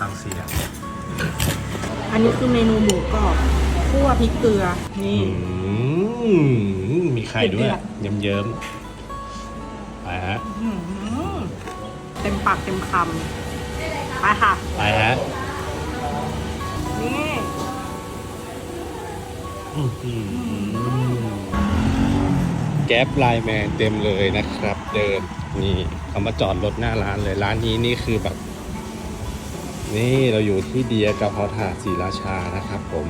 ฟังเสียงอันนี้คือเมนูหมูกรอบคั่วพริกเกลือ นี่ อืมมีไข่ด้วยเดือดเยิ้มๆไปฮะ อื้อหือเต็มปากเต็มคำไปค่ะ ไปฮะนี่อื้อหือแก๊ปไลน์แมนเต็มเลยนะครับ เดินนี่เขามาจอดรถหน้าร้านเลยร้านนี้นี่คือแบบ นี่เราอยู่ที่เดียกับพอถาดศรีราชานะครับผม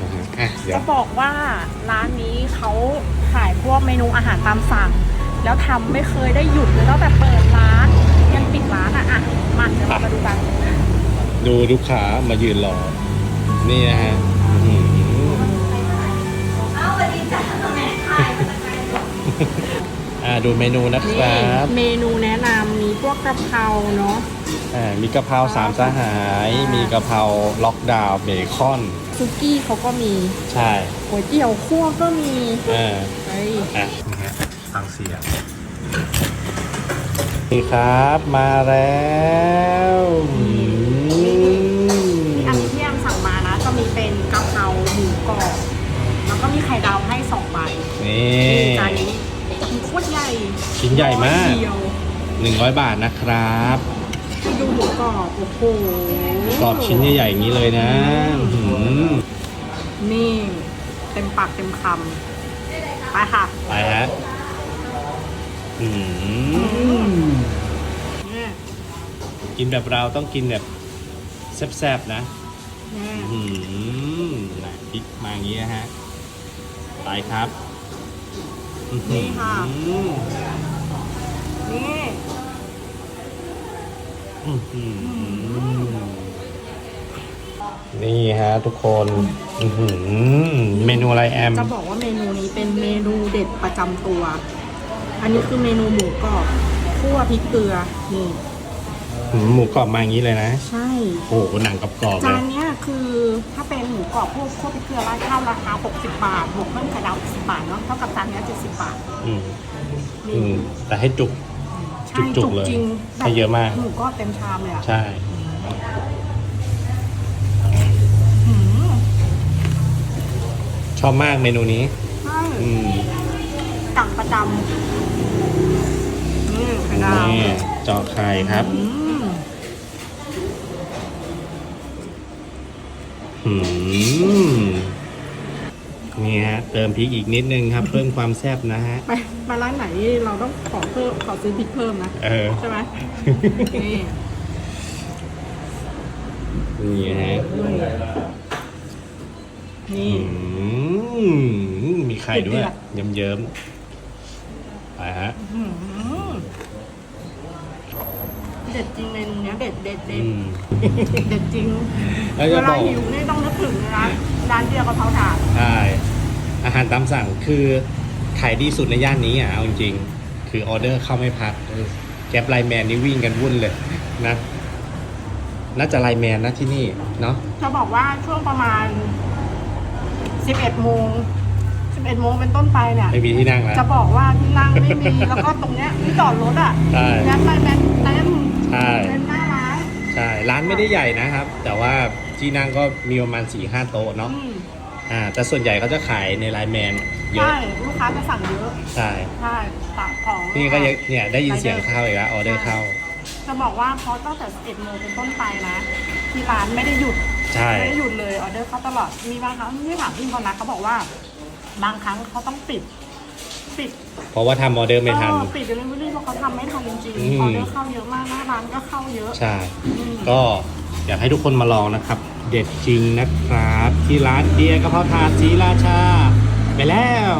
นะฮะอะเดี๋ยวจะบอกว่าร้านนี้เขาขายพวกเมนูอาหารตามสั่ง แล้วทำไม่เคยได้หยุดเลยตั้งแต่เปิดร้านยันปิดร้านอะอะมาเดี๋ยวเรามาดูกันดูลูกค้ามายืนรอ นี่นะฮะอื้อหืออ่าดูเมนูนะคนี่รับ เมนูแนะนำมีพวกกะเพราเนาะอ่า มีกะเพราสามสหาย มีกะเพราล็อกดาวน์เบคอน ซุกี้เขาก็มีใช่ก๋วยเตี๋ยวคั่วก็มีอ่าเฮ้ยอะนี่ฮะฟังเสียงนี่ครับมาแล้วอืมอันนี้ที่แอมสั่งมานะ จะมีเป็นกะเพราหมูกรอบแล้วก็มีไข่ดาวให้สองใบนี่นี่จานนี้มันโคตรใหญ่ชิ้นใหญ่มากร้อยเดียว100บาทนะครับ ให้ดูหมูกรอบโอ้โหกรอบชิ้นใหญ่ๆอย่างนี้เลยนะอื้อหือนี่ เต็มปากเต็มคำไปค่ะไปฮะอืมนี่กินแบบเราต้องกินแบบแซ่บๆนะนี่อืมนะพริกมาอย่างนี้นะฮะ ไปครับอื้อหือ นี่ค่ะ นี่ อื้อหือ นี่ฮะทุกคนอื้อหือเมนูอะไรแอม จะบอกว่าเมนูนี้เป็นเมนูเด็ดประจำตัว อันนี้คือเมนูหมูกรอบคั่วพริกเกลือ นี่หืมหมูกรอบมาอย่างนี้เลยนะ ใช่ โอ้โหหนังกรอบๆเลจายนเนี้ยคือถ้าเป็นหมูกรอบพวกคั่วพริกเกลือราดข้าวราคา 60 บาทบวกเพิ่มไข่ดาว10บาทเนาะเท่ากับจานเนี้ย70 บาทอืมนี่อืมแต่ให้จุกใช่ จุกๆเลยจริงให้เยอะมาก หมูกรอบเต็มชามเลยอะใช่หืมชอบมากเมนูนี้ ใช่อืมสั่งประจำนี่ไข่ดาวนี่เจาะไข่ครับ อืม อืมนี่ ฮะ เติมพริกอีกนิดนึงครับ เพิ่มความแซ่บนะฮะ ไปไปร้านไหนเราต้องขอเพิ่มขอซื้อพริกเพิ่มนะเออ ใช่ไหมนี่นี่ฮะนี่ อืมมีไข่ด้วยเดือดเยิ้มๆไปฮะหืมเด็ดจริงเมนูเนี้ยเด็ดเด็ดเด็อืดม เด็ดจริงแล้วเวจะบลาอก หิวนี่ต้องนึกถึงร้านร้านเดียวกับเผาถ่านใช่ อาหารตามสั่งคือขายดีสุดในย่านนี้อะเอาจริงๆคือออเดอร์เข้าไม่พักเออแก๊ปไลน์แมนนี่วิ่งกันวุ่นเลยนะน่าจะไลน์แมนนะที่นี่เนาะจะบอกว่าช่วงประมาณ 11โมง11โมงเป็นต้นไปเนี่ยไม่มีที่นั่งแล้วจะบอกว่าที่นั่งไม่มี แล้วก็ตรงเนี้ยที่จอดรถอะใช่แม็กไปแม็กเต็มใช่เต็มหน้าร้านใช่ร้านไม่ได้ใหญ่นะครับ แต่ว่าที่นั่งก็มีประมาณ4ี่ห้าโต๊ะเนาะ อืมอ่าแต่ส่วนใหญ่เขาจะขายในไลน์แมนเยอะใช่ลูกค้าจะสั่งเยอะใช่ใช่ตักของนี่ก็ยังเนี่ยได้ยินเสียงเข้าอีกแล้วออเดอร์เข้า จะบอกว่าเพราะตั้งแต่11โมงเป็นต้นไปนะ ที่ร้านไม่ได้หยุดใช่ไม่ได้หยุดเลยออเดอร์เข้าตลอดมีบางครั้งที่ถามพี่คนนะเขาบอกว่า บางครั้งเขาต้องปิดปิดเพราะว่าทำออเดอร์ไม่ทันเออปิดเดลิเวอรี่เพราะเขาทำไม่ทันจริงอืมๆออเดอร์เข้าเยอะมากหน้าร้านก็เข้าเยอะใช่อืมก็อยากให้ทุกคนมาลองนะครับ เด็ดจริงนะครับ ที่ร้านเดียกะเพราถาดศรีราชา ไปแล้ว